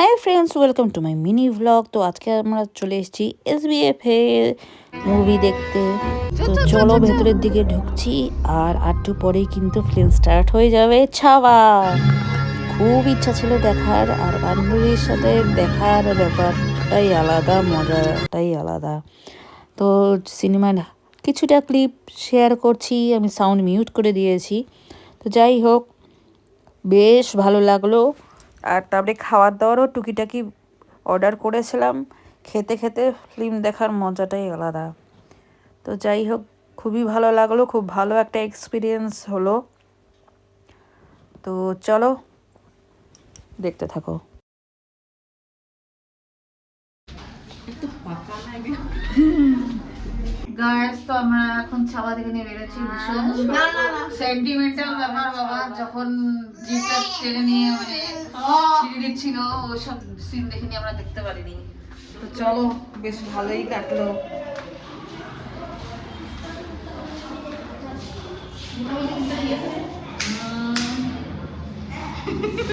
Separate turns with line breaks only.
Hi friends welcome to my mini vlog তো আজকে আমরা চলে এসেছি এস বিএফ এর মুভি দেখতে। তো চলো ভেতরের দিকে ঢুকছি আর আটটু পরেই কিন্তু ফিল্ম স্টার্ট হয়ে যাবে। ছাওয়া! খুব ইচ্ছা ছিল দেখার আর বান্ধবীর সাথে দেখার ব্যাপারটাই আলাদা মজাটাই আলাদা। তো সিনেমার কিছুটা ক্লিপ শেয়ার করছি আমি সাউন্ড মিউট করে দিয়েছি। তো যাই হোক বেশ ভালো লাগল। আর তারপরে খাওয়ার দাওয়ারও টুকিটাকি অর্ডার করেছিলাম। খেতে খেতে ফিল্ম দেখার মজাটাই আলাদা। তো যাই হোক খুবই ভালো লাগল খুব ভালো একটা এক্সপিরিয়েন্স হলো। তো চলো দেখতে থাকো।
গাইস তো আমরা এখন ছাওয়া থেকে নিয়ে বেরোচ্ছি ভীষণ সেন্টিমেন্টাল ব্যাপার বাবা যখন জিপটা টেনে নিয়ে মানে ছিঁড়ে দিচ্ছিল সিন দেখিনি আমরা দেখতে পারিনি। তো চলো বেশ ভালোই কাটলো।